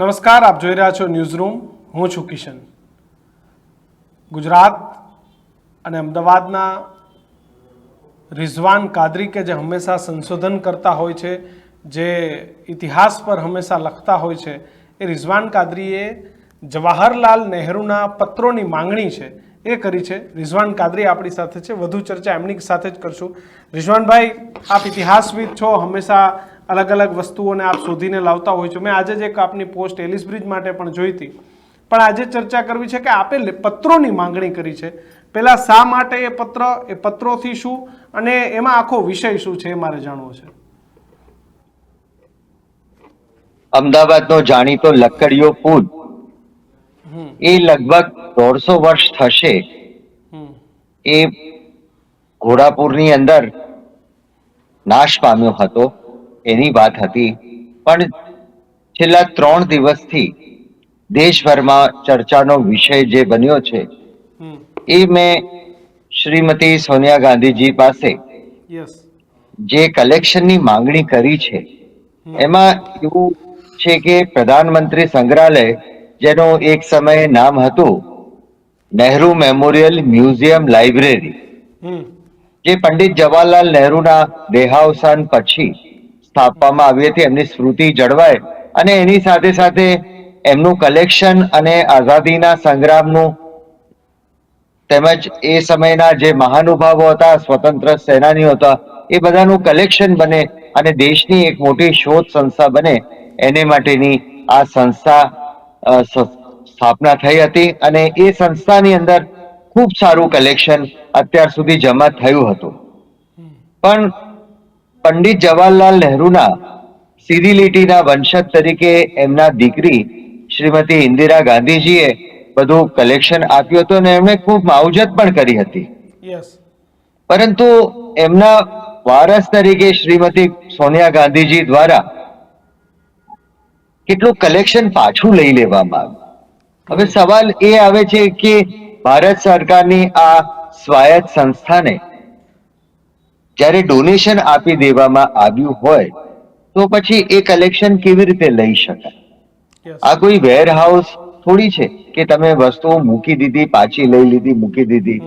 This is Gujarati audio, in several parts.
નમસ્કાર, આપ જોઈ રહ્યા છો ન્યૂઝ રૂમ હું છું કિશન. ગુજરાત અને અમદાવાદના રિઝવાન કાદરી કે જે હંમેશા સંશોધન કરતા હોય છે, જે ઇતિહાસ પર હંમેશા લખતા હોય છે, એ રિઝવાન કાદરીએ જવાહરલાલ નહેરુના પત્રોની માંગણી છે, એ કરી છે. રિઝવાન કાદરી આપણી સાથે છે. વધુ ચર્ચા એમની સાથે જ કરશું. રિઝવાનભાઈ, આપ ઇતિહાસવિદ છો, હંમેશા અલગ અલગ વસ્તુઓને આપ શોધીને લાવતા હોય છો. મેં આજે જ એક આપની પોસ્ટ એલિસ બ્રિજ માટે પણ જોઈ હતી. પણ આજે ચર્ચા કરવી છે કે આપે પત્રોની માંગણી કરી છે. પહેલાં શા માટે એ પત્ર એ પત્રોથી શું અને એમાં આખો વિષય શું છે એ મારે જાણવો છે. અમદાવાદનો જાણીતો લકડીયો પુલ. એ લગભગ દોઢસો વર્ષ થશે. એ ઘોડાપુરની અંદર નાશ પામ્યો હતો. એની વાત હતી. પણ છેલ્લા ત્રણ દિવસથી દેશભરમાં ચર્ચાનો વિષય જે બન્યો છે એ મેં શ્રીમતી સોનિયા ગાંધીજી પાસે જે કલેક્શનની માંગણી કરી છે એમાં એવું છે કે પ્રધાનમંત્રી સંગ્રહાલય જેનું એક સમયે નામ હતું નહેરુ મેમોરિયલ મ્યુઝિયમ લાઇબ્રેરી જે પંડિત જવાહરલાલ નહેરુના દેહાવસાન પછી સ્થાપવામાં આવી હતી એમની સ્મૃતિ જળવાય અને એની સાથે સાથે એમનું કલેક્શન અને આઝાદીના સંગ્રામનું તેમજ એ સમયના જે મહાનુભાવો હતા સ્વતંત્ર સેનાનીઓ હતા એ બધાનું કલેક્શન બને અને દેશની એક મોટી શોધ સંસ્થા બને. એને માટેની આ સંસ્થા સ્થાપના થઈ હતી અને એ સંસ્થાની અંદર ખૂબ સારું કલેક્શન અત્યાર સુધી જમા થયું હતું. પણ પંડિત જવાહરલાલ નહેરુના સીધી લીટીના વંશજ તરીકે એમના દીકરી શ્રીમતી ઇન્દિરા ગાંધીજીએ બધું કલેક્શન આપ્યું હતું અને એમણે ખૂબ માવજત પણ કરી હતી. પરંતુ એમના વારસ તરીકે શ્રીમતી સોનિયા ગાંધીજી દ્વારા કેટલું કલેક્શન પાછું લઈ લેવામાં આવ્યું. હવે સવાલ એ આવે છે કે ભારત સરકારની આ સ્વાયત્ત સંસ્થાને જ્યારે ડોનેશન આપી દેવામાં આવ્યું હોય તો પછી એ કલેક્શન કેવી રીતે લઈ શકાય? આ કોઈ વેર હાઉસ થોડી છે કે તમે વસ્તુઓ મૂકી દીધી પાછી લઈ લીધી મૂકી દીધી?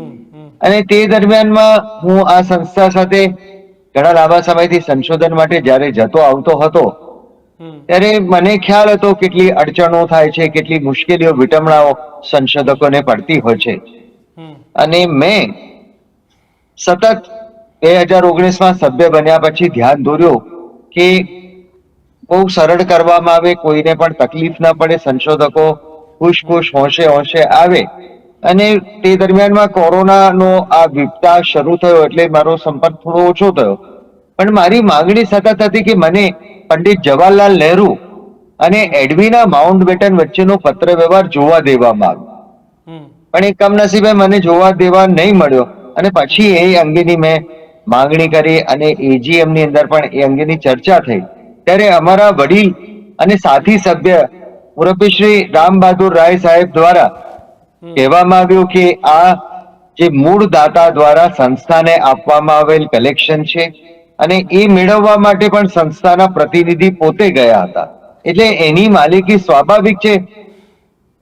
અને તે દરમિયાનમાં હું આ સંસ્થા સાથે ઘણા લાંબા સમયથી સંશોધન માટે જ્યારે જતો આવતો હતો ત્યારે મને ખ્યાલ હતો કેટલી અડચણો થાય છે કેટલી મુશ્કેલીઓ વિટમણાઓ સંશોધકોને પડતી હોય છે. અને મેં સતત બે હજાર ઓગણીસમાં સભ્ય બન્યા પછી ધ્યાન દોર્યું કે બહુ સરળ કરવામાં આવે કોઈને પણ તકલીફ ના પડે સંશોધકો ખુશ ખુશ હોંશે હોંશે આવે. અને તે દરમિયાનમાં કોરોનાનો આ વિપતા શરૂ થયો એટલે મારો સંપર્ક થોડો ઓછો થયો. પણ મારી માંગણી સતત હતી કે મને પંડિત જવાહરલાલ નહેરુ અને એડવીના માઉન્ટ બેટન વચ્ચેનો પત્ર વ્યવહાર જોવા દેવામાં આવ્યો. પણ એ કમનસીબે મને જોવા દેવા નહીં મળ્યો. અને પછી એ અંગેની મેં માંગણી કરી અને એજીએમની અંદર પણ એ અંગેની ચર્ચા થઈ. ત્યારે અમારા વડીલ અને સાથી સભ્ય મુરબ્બી શ્રી રામ બહાદુર રાય સાહેબ દ્વારા કહેવામાં આવ્યું કે આ જે મૂળ દાતા દ્વારા સંસ્થાને આપવામાં આવેલ કલેક્શન છે અને એ મેળવવા માટે પણ સંસ્થાના પ્રતિનિધિ પોતે ગયા હતા. એટલે એની માલિકી સ્વાભાવિક છે.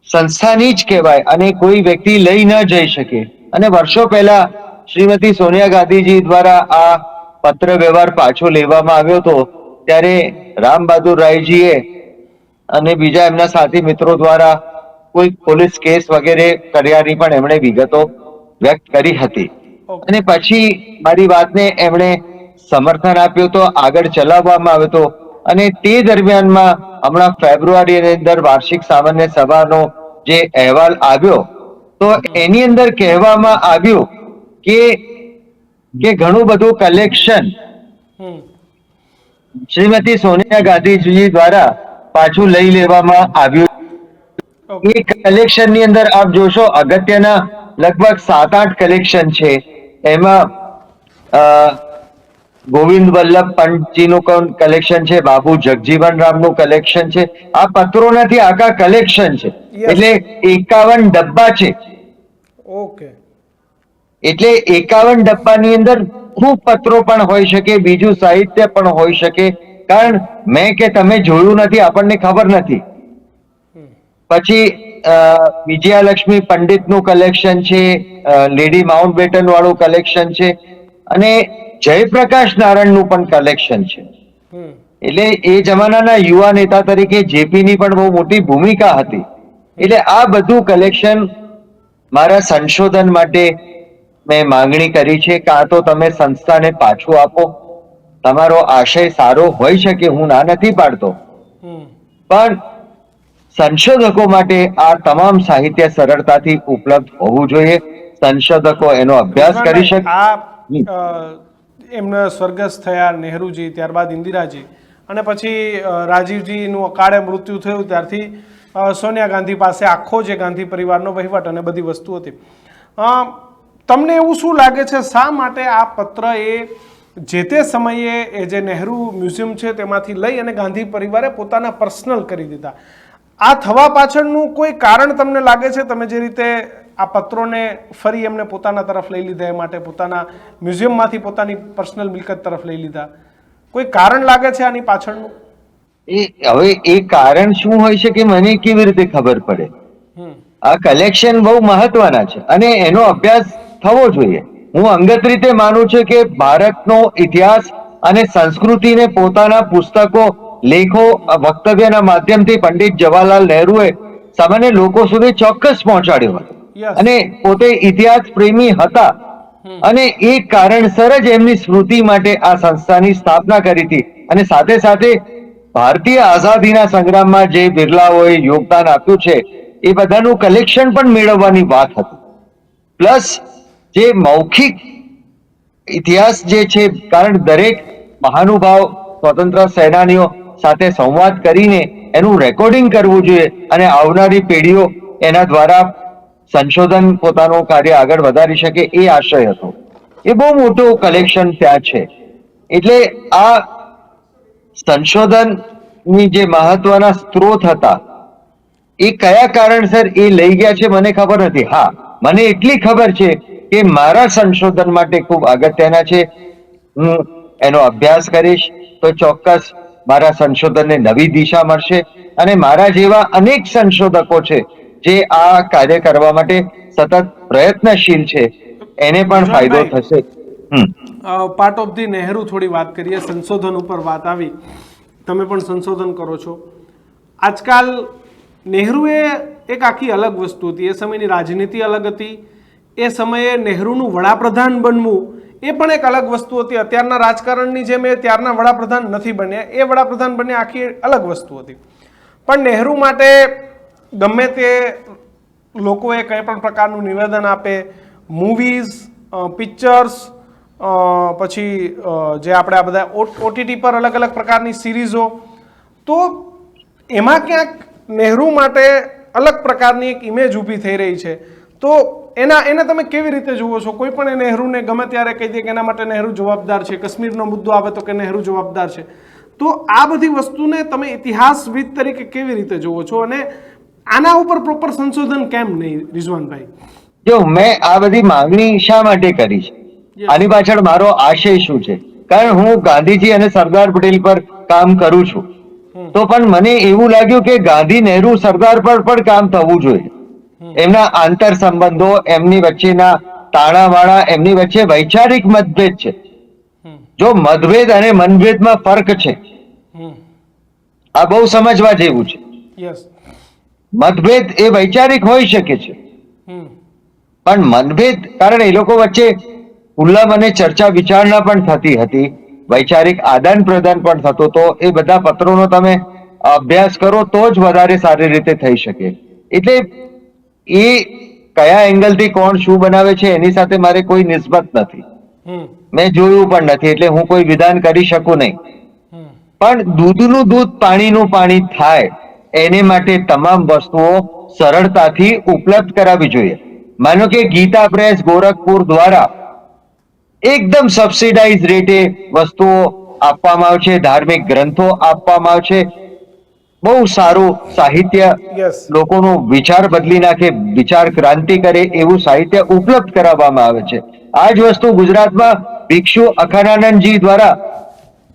સંસ્થાની જ કહેવાય અને કોઈ વ્યક્તિ લઈ ન જઈ શકે. અને વર્ષો પહેલા શ્રીમતી સોનિયા ગાંધીજી દ્વારા આ પત્ર વ્યવહાર પાછો લેવામાં આવ્યો હતો. ત્યારે રામ બહાદુર રાયજીએ અને બીજા એમના સાથી મિત્રો દ્વારા કોઈ પોલીસ કેસ વગેરે કર્યાની પણ એમણે વિગતો વ્યક્ત કરી હતી. અને પછી મારી વાતને એમણે સમર્થન આપ્યું તો આગળ ચલાવવામાં આવ્યો હતો અને તે દરમિયાનમાં હમણાં ફેબ્રુઆરીની અંદર વાર્ષિક સામાન્ય સભાનો જે અહેવાલ આવ્યો તો એની અંદર કહેવામાં આવ્યું કે કે ઘણું બધું કલેક્શન શ્રીમતી સોનિયા ગાંધીજી દ્વારા પાછું લઈ લેવામાં આવ્યું. એ કલેક્શનની અંદર આપ જોશો અગત્યના લગભગ સાત આઠ કલેક્શન છે. એમાં ગોવિંદ વલ્લભ પંતજીનું કલેક્શન છે બાબુ જગજીવન રામનું કલેક્શન છે. આ પત્રો નથી આખા કલેક્શન છે. એટલે એકાવન ડબ્બા છે. ઓકે એટલે એકાવન ડબ્બાની અંદર ખૂબ પત્રો પણ હોઈ શકે, બીજું સાહિત્ય પણ હોઈ શકે? કારણ મેં કે તમે જોયું નથી, આપણને ખબર નથી. પછી વિજયાલક્ષ્મી પંડિતનું કલેક્શન છે લેડી માઉન્ટ બેટન વાળું કલેક્શન છે, અને જયપ્રકાશ નારાયણનું પણ કલેક્શન છે. એટલે એ જમાનાના યુવા નેતા તરીકે જેપી ની પણ બહુ મોટી ભૂમિકા હતી. એટલે આ બધું કલેક્શન મારા સંશોધન માટે મેં માંગણી કરી છે કાં તો તમે સંસ્થાને પાછું આપો. તમારો આશય સારો હોઈ શકે હું ના નથી પાડતો. પણ સંશોધકો માટે આ તમામ સાહિત્ય સરળતાથી ઉપલબ્ધ હોવું જોઈએ. સંશોધકો એનો અભ્યાસ કરી શકે એમના સ્વર્ગસ્થ થયા નહેરુજી ત્યારબાદ ઇન્દિરાજી. અને પછી રાજીવજીનું અકાળે મૃત્યુ થયું ત્યારથી સોનિયા ગાંધી પાસે આખો જે ગાંધી પરિવારનો વહીવટ અને બધી વસ્તુ હતી. તમને એવું શું લાગે છે? શા માટે આ પત્ર એ જે તે સમયે એ જે નહેરુ મ્યુઝિયમ છે તેમાંથી લઈ અને ગાંધી પરિવારે પોતાના પર્સનલ કરી દીધા? આ થવા પાછળનું કોઈ કારણ તમને લાગે છે? તમે જે રીતે આ પત્રોને ફરી એમને પોતાના તરફ લઈ લીધા એ માટે પોતાના મ્યુઝિયમમાંથી પોતાની પર્સનલ મિલકત તરફ લઈ લીધા. કોઈ કારણ લાગે છે આની પાછળનું? એ હવે એ કારણ શું હોય છે કે મને કેવી રીતે ખબર પડે? આ કલેક્શન બહુ મહત્વના છે અને એનો અભ્યાસ થવો જોઈએ. હું અંગત રીતે માનું છું કે ભારતનો ઇતિહાસ અને સંસ્કૃતિને પોતાના પુસ્તકો લેખો વક્તવ્યના માધ્યમથી પંડિત જવાહરલાલ નહેરુએ સામાન્ય લોકો સુધી ચોક્કસ પહોંચાડ્યો હતો. અને પોતે ઇતિહાસ પ્રેમી હતા. અને એ કારણસર જ એમની સ્મૃતિ માટે આ સંસ્થાની સ્થાપના કરી હતી. અને સાથે સાથે ભારતીય આઝાદીના સંગ્રામમાં જે બિરલાઓએ યોગદાન આપ્યું છે એ બધાનું કલેક્શન પણ મેળવવાની વાત હતી. પ્લસ જે મૌખિક ઇતિહાસ જે છે, કારણ દરેક મહાનુભાવ, સ્વતંત્ર સેનાનીઓ સાથે સંવાદ કરીને એનું રેકોર્ડિંગ કરવું જોઈએ અને આવનારી પેઢીઓ એના દ્વારા સંશોધન પોતાનું કાર્ય આગળ વધારી શકે એ આશય હતો. એ બહુ મોટું કલેક્શન ત્યાં છે. એટલે આ સંશોધનની જે મહત્વના સ્ત્રોત હતા, એ કયા કારણસર એ લઈ ગયા છે મને ખબર નથી. હા, મને એટલી ખબર છે કે મારા સંશોધન માટે ખૂબ અગત્યના છે. હું એનો અભ્યાસ કરીશ તો ચોક્કસ મારા સંશોધનને નવી દિશા મળશે અને મારા જેવા અનેક સંશોધકો છે જે આ કાર્ય કરવા માટે સતત પ્રયત્નશીલ છે. એને પણ ફાયદો થશે. પાર્ટ ઓફ ધી નહેરુ થોડી વાત કરીએ સંશોધન ઉપર વાત આવી. તમે પણ સંશોધન કરો છો. આજકાલ નહેરુએ એક આખી અલગ વસ્તુ હતી. એ સમયની રાજનીતિ અલગ હતી. એ સમયે નહેરુનું વડાપ્રધાન બનવું એ પણ એક અલગ વસ્તુ હતી. અત્યારના રાજકારણની જેમ એ ત્યારના વડાપ્રધાન નથી બન્યા. એ વડાપ્રધાન બન્યા આખી અલગ વસ્તુ હતી. પણ નહેરુ માટે ગમે તે લોકોએ કંઈ પણ પ્રકારનું નિવેદન આપે મૂવીઝ પિક્ચર્સ પછી જે આપણે આ બધા ઓટીટી પર અલગ અલગ પ્રકારની સિરીઝો, તો એમાં ક્યાંક નહેરુ માટે અલગ પ્રકારની એક ઇમેજ ઊભી થઈ રહી છે. તો એના એને તમે કેવી રીતે જુઓ છો? કોઈ પણ એ નહેરુને ગમે ત્યારે કહી દે કે એના માટે નહેરુ જવાબદાર છે કાશ્મીરનો મુદ્દો આવે તો કે નહેરુ જવાબદાર છે. તો આ બધી વસ્તુને તમે ઇતિહાસવિદ તરીકે કેવી રીતે જુઓ છો? અને આના ઉપર પ્રોપર સંશોધન કેમ નહીં રિઝવાનભાઈ? જો મેં આ બધી માંગણી શા માટે કરી છે? આની પાછળ મારો આશય શું છે? કારણ હું ગાંધીજી અને સરદાર પટેલ પર કામ કરું છું. તો પણ મને એવું લાગ્યું કે ગાંધી નહેરુ સરદાર પર પણ કામ થવું જોઈએ. એમના આંતર સંબંધો એમની વચ્ચેના તાણાવાળા એમની વચ્ચે વૈચારિક મતભેદ છે. જો મતભેદ અને મનભેદમાં ફરક છે આ બહુ સમજવા જેવું છે. મતભેદ એ વૈચારિક હોઈ શકે છે. પણ મનભેદ કારણ એ લોકો વચ્ચે ઉલ્લમ અને ચર્ચા વિચારણા પણ થતી હતી. વૈચારિક આદાન પ્રદાન પણ થતો તો એ બધા પત્રોનો તમે અભ્યાસ કરો તો જ વધારે સારી રીતે થઈ શકે. એટલે એ કયા એંગલથી કોણ શું બનાવે છે એની સાથે મારે કોઈ નિસ્બત નથી. મેં જોયું પણ નથી એટલે હું કોઈ વિધાન કરી શકું નહીં. પણ દૂધનું દૂધ પાણીનું પાણી થાય એને માટે તમામ વસ્તુઓ સરળતાથી ઉપલબ્ધ કરાવવી જોઈએ. માનો કે ગીતા પ્રેસ ગોરખપુર દ્વારા એકદમ સબસિડાઇઝ રેટે વસ્તુઓ આપવામાં આવશે ધાર્મિક ગ્રંથો આપવામાં આવે છે બહુ સારું સાહિત્ય લોકોનો વિચાર બદલી નાખે વિચાર ક્રાંતિ કરે એવું સાહિત્ય ઉપલબ્ધ કરાવવામાં આવે છે. આ જ વસ્તુ ગુજરાતમાં ભિક્ષુ અખાનાનંદજી દ્વારા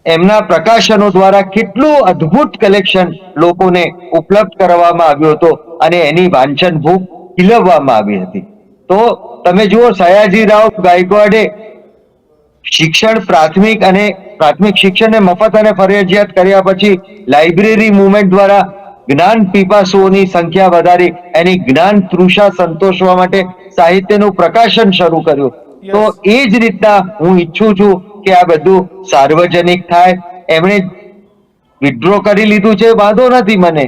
એમના પ્રકાશનો દ્વારા કેટલું અદ્ભુત કલેક્શન લોકોને ઉપલબ્ધ કરવામાં આવ્યો હતો અને એની વાંચન ભૂખ ખીલવવામાં આવી હતી. તો તમે જુઓ સયાજીરાવ ગાયકવાડે શિક્ષણ પ્રાથમિક અને પ્રાથમિક શિક્ષણને મફત અને ફરજિયાત કર્યા પછી લાઇબ્રેરી મુવમેન્ટ દ્વારા જ્ઞાન પીપાસુઓની સંખ્યા વધારી એની જ્ઞાન તૃષા સંતોષવા માટે સાહિત્યનું પ્રકાશન શરૂ કર્યું. તો એ જ રીતના હું ઈચ્છું છું કે આ બધું સાર્વજનિક થાય. એમણે વિડ્રો કરી લીધું છે વાંધો નથી મને.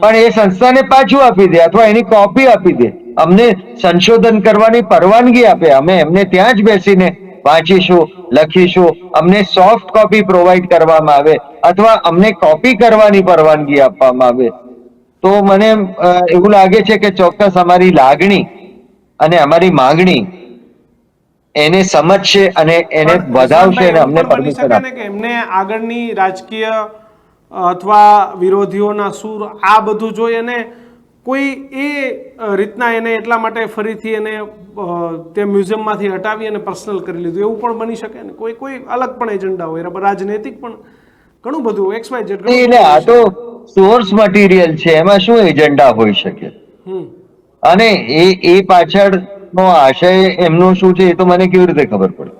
પણ એ સંસ્થાને પાછું આપી દે અથવા એની કોપી આપી દે. અમને સંશોધન કરવાની પરવાનગી આપે. અમે એમને ત્યાં જ બેસીને વાંચીશું લખીશું અમને સોફ્ટ કોપી પ્રોવાઈડ કરવામાં આવે અથવા અમને કોપી કરવાની પરવાનગી આપવામાં આવે. તો મને એવું લાગે છે કે ચોક્કસ અમારી લાગણી અને અમારી માંગણી એને સમજશે અને એને વધાવશે અને અમને પરમિશન આપશે કે એમને આગળની રાજકીય અથવા વિરોધીઓના સૂર આ બધું જોઈ અને કોઈ એ રીતના એને એટલા માટે ફરીથી એને તે મ્યુઝિયમમાંથી હટાવી અને પર્સનલ કરી લીધું. એવું પણ બની શકે ને? કોઈ કોઈ અલગ પણ એજન્ડા હોય રાજનૈતિક પણ ઘણું બધું એક્સ વાય ઝેડ એટલે આ તો સોર્સ મટીરિયલ છે. એમાં શું એજન્ડા હોઈ શકે? હમ. અને એ એ પાછળનો આશય એમનો શું છે એ તો મને કેવી રીતે ખબર પડે?